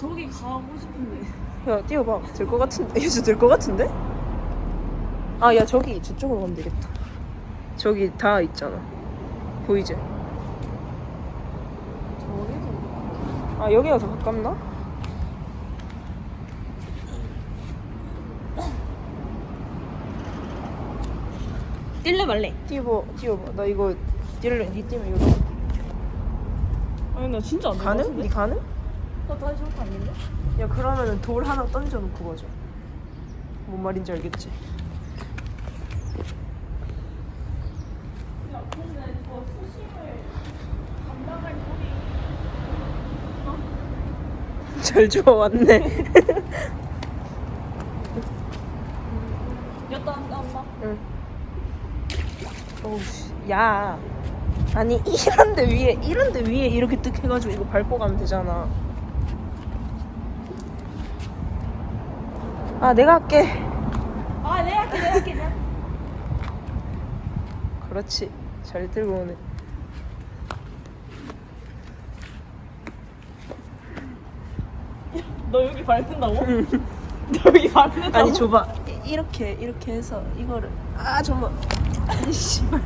저기 가고 싶은데. 야 뛰어봐 될 것 같은데 이제 될것 같은데? 아 야 저기 저쪽으로 가면 되겠다 저기 다 있잖아 보이지? 저기도. 아 여기가 더 가깝나? 뛸래 말래? 뛰어봐 뛰어봐 나 이거 뛰래 니 뛰면 이거 아니 나 진짜 안 가능? 니 가능? 나 다시 저렇게 아닌데? 야 그러면은 돌 하나 던져놓고 가자 뭔 말인지 알겠지? 야 근데 저 수심을 감당할 돌이. 잘 주워왔네 야나 나, 나. 응. 어우씨, 야. 아니, 이런데 위에, 이런데 위에 이렇게 뜩 해가지고 이거 밟고 가면 되잖아. 아, 내가 할게. 아 내가 할게 내가 할게 내가. 그렇지. 잘 들고 오네. 너 여기 밟는다고? 너 여기 밟는다고? 아니, 줘봐. 이- 이렇게, 이렇게 해서 이거를. 아, 정말. 아니, 씨발.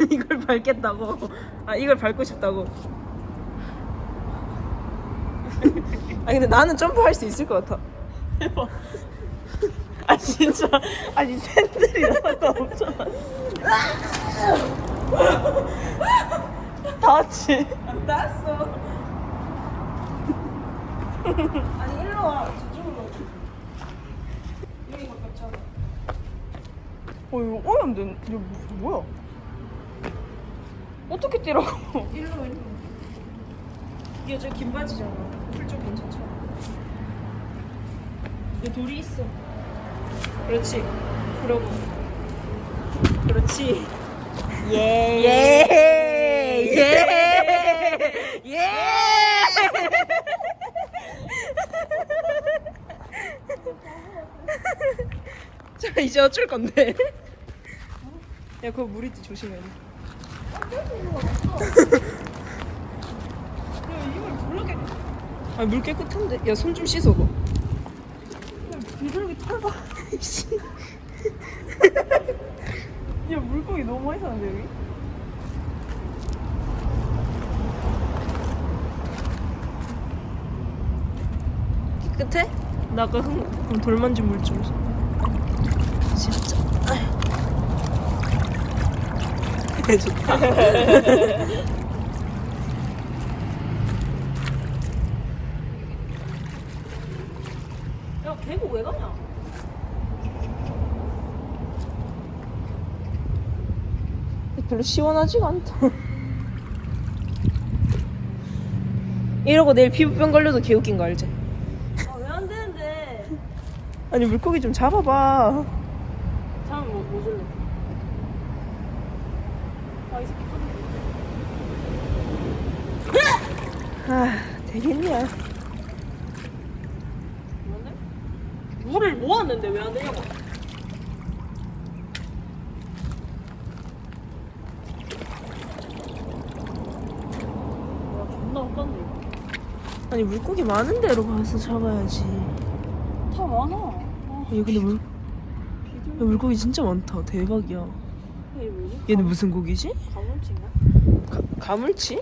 이걸 밟겠다고. 아, 이걸 밟고 싶다고. 아, 근데 나는 점프할 수 있을 것 같아. 대박. 아 진짜 아니 샌들이 하나도 없잖아. 다 같이. 안 닿았어. 아니 일로 와. 저쪽으로. 여기 가깝잖아. 어 이거 어이없는데 이거 뭐- 뭐야? 어떻게 뛰라고? 일로 일로. 이게 저 긴 바지잖아. 풀좀 괜찮죠? 여기 돌이 있어. 그렇지. 그러고. 그렇지. 예. 예. 예. 예. 자 이제 어쩔 건데? 야 그거 물 있지 조심해. 야 이걸 모르게 아물 깨끗한데? 야 손 좀 씻어봐. 비둘기 털봐. 야 물고기 너무 많이 사는데 여기? 깨끗해? 나 아까 흥, 돌 만진 물 좀. 진짜. 개 좋다. 야 계곡 왜 가냐? 별로 시원하지가 않다. 이러고 내일 피부병 걸려도 개웃긴 거 알지? 아 왜 안 되는데? 아니 물고기 좀 잡아봐. 잠깐 뭐, 뭐 줄래? 아 이 새끼 컷아 되겠냐? 뭔데? 물을 모았는데 왜 안 되냐고? 와 존나 이거. 아니 물고기 많은 데로 가서 잡아야지. 다 많아. 아, 얘 근데 물, 야, 비둘기. 물고기 진짜 많다. 대박이야. 얘 뭐지? 얘는 무슨 고기지? 가물치인가? 가, 가물치?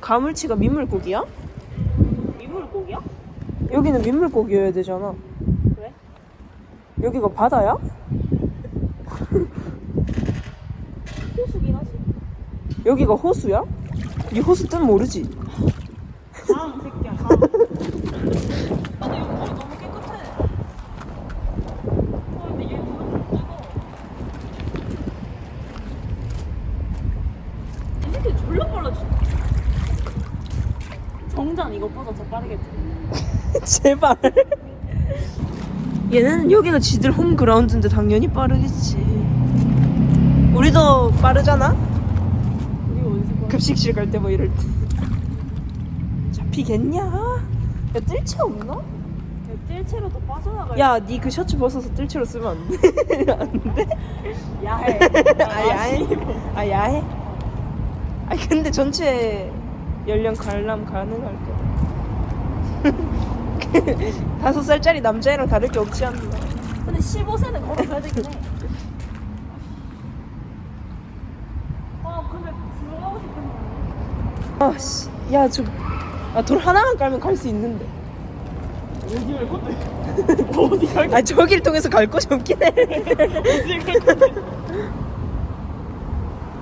가물치가 민물고기야? 미물고기야? 여기는 민물고기여야 되잖아. 왜? 여기가 바다야? 호수긴 하지. 여기가 호수야? 이 호수 뜻 모르지? 강 새끼야 강. 아 근데 여기 물이 너무 깨끗해. 아 근데 얘 물은 좀 뜨거. 이 새끼 졸라 빨라 진짜. 정장 이것보다 더 빠르겠지. 제발. 얘는 여기가 지들 홈그라운드인데 당연히 빠르겠지. 우리도 빠르잖아? 봐? 급식실 갈 때 뭐 이럴 때. 잡히겠냐? 야, 뜰채 없나? 뜰채로도 빠져나갈. 야, 니 그 셔츠 벗어서 뜰채로 쓰면 안 돼? 안 돼? 야해. 아, 야해? 아, 야해? 아니 근데 전체 연령 관람 가능할 거다. 다섯 살짜리 남자애랑 다를 게 없지 않나. 근데 15세는 거기 가야 되긴 해. 아 근데 들어가고 싶은 거 아씨, 야 저, 아 돌 하나만 깔면 갈 수 있는데. 어디 갈 건데? 어디 갈아 저길 통해서 갈 곳이 없긴 해. 어디 갈 건데?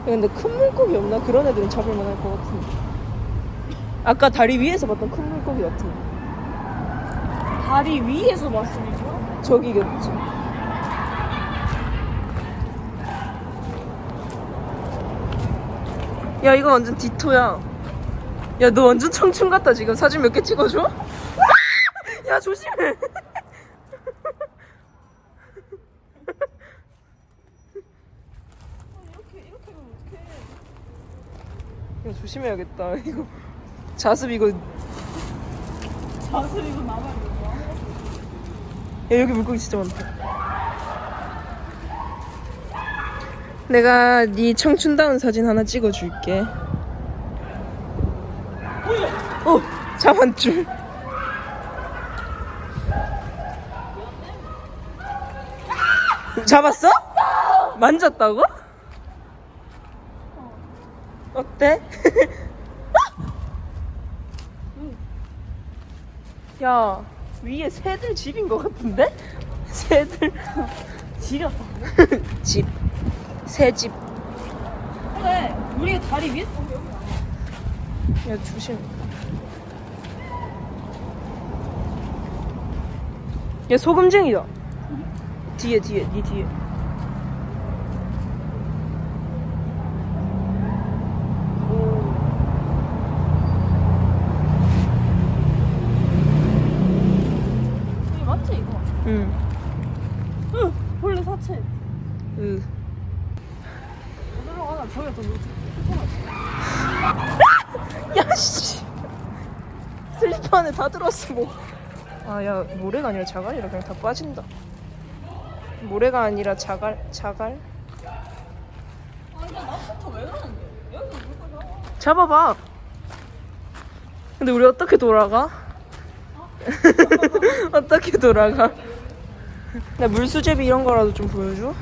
근데 큰 물고기 없나? 그런 애들은 잡을 만할 것 같은데. 아까 다리 위에서 봤던 큰 물고기 같은 데. 다리 위에서 봤으니까? 저기겠지. 야 이거 완전 디토야. 야 너 완전 청춘 같다 지금 사진 몇 개 찍어줘? 야 조심해. 야 조심해야겠다. 이거 자습 이거. 야 자수 이거 남아 야 돼. 여기 물고기 진짜 많다. 내가 네 청춘다운 사진 하나 찍어줄게. 어, 잡았줄. 잡았어? 만졌다고? 어때? 야, 위에 새들 집인 것 같은데? 새들 지렸다. 집. 새집. 그래. 우리 다리 위에 야, 조심. 야, 소금쟁이다. 뒤에, 뒤에, 니 뒤에. 맞지 이거? 응. 응. 원래 사채. 으. 가나 저기가 더 높지. 야, 씨. 슬리퍼 안에 다 들었어, 뭐. 아, 야, 모래가 아니라 자갈이라 그냥 다 빠진다. 모래가 아니라 자갈, 자갈? 아. 잡아봐. 근데 우리 어떻게 돌아가? 어떻게 돌아가? 나 물수제비 이런 거라도 좀 보여줘.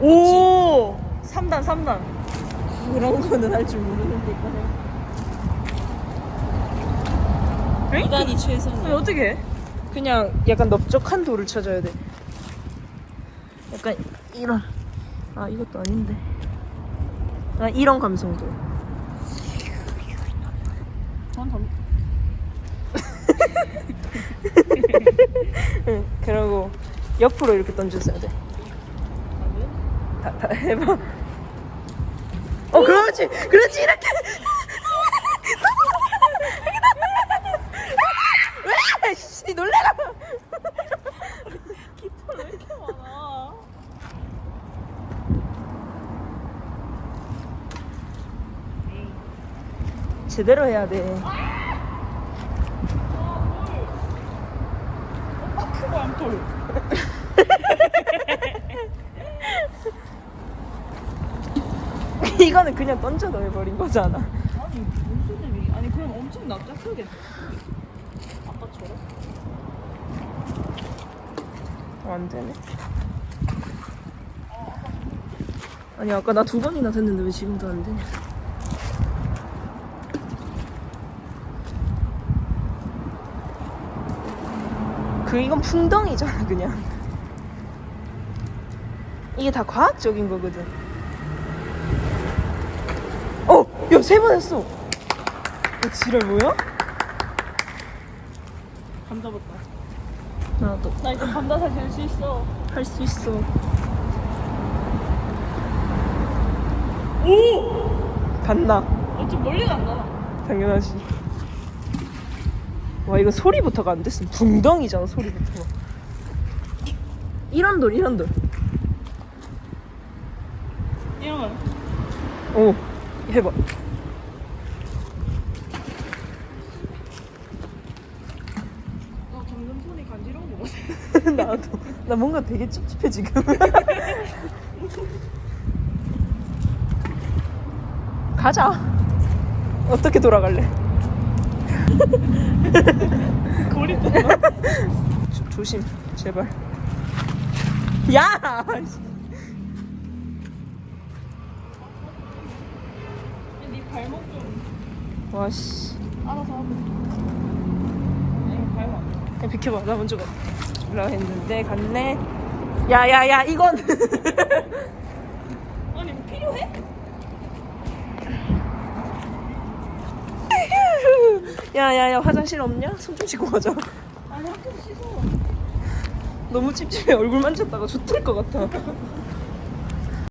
오! 3단, 3단. 그런 거는 할 줄 모르는데, 이거는. 이단이 최선이야. 아니, 어떻게 해? 그냥 약간 넓적한 돌을 찾아야 돼. 약간 이런. 아 이것도 아닌데. 아 이런 감성도. 전 점. 응. 그리고 옆으로 이렇게 던져줘야 돼. 다, 다 해봐. 어 그렇지, 그렇지 이렇게. 왜? 씨 놀래라. 깃털 왜 이렇게 많아? 제대로 해야 돼. 아 크고 암돌. 이거는 그냥 던져 넣어버린 거잖아. 아니 무슨 일이? 아니 그럼 엄청 납작하게. 아까처럼? 어, 안 되네. 아니 아까 나 두 번이나 됐는데 왜 지금도 안되 그 이건 풍덩이잖아 그냥. 이게 다 과학적인 거거든. 어, 야 세 번 했어. 야 지랄 뭐야? 감 잡았다. 하나 더. 나 이제 감자살 지을 수 있어. 할 수 있어. 오! 갔나? 어, 좀 멀리 간다. 당연하지. 와 이거 소리부터가 안 됐음. 붕덩이잖아 소리부터가. 이런 돌 이런 돌. 이러면 오 해봐. 어, 점점 손이 간지러운 거 같아. 나 뭔가 되게 찝찝해 지금. 가자. 어떻게 돌아갈래? 거리 조, 조심, 제발. 야! 네 발목 좀 와 씨. 알아서 하고. 네, 발목. 야, 비켜봐, 나 먼저 가. 라 했는데 갔네. 야 야 야, 이건. 아니 뭐 필요해? 야야야, 화장실 없냐? 손 좀 씻고 가자. 아니 학교 씻어. 너무 찝찝해. 얼굴 만졌다가 좋을 것 같아.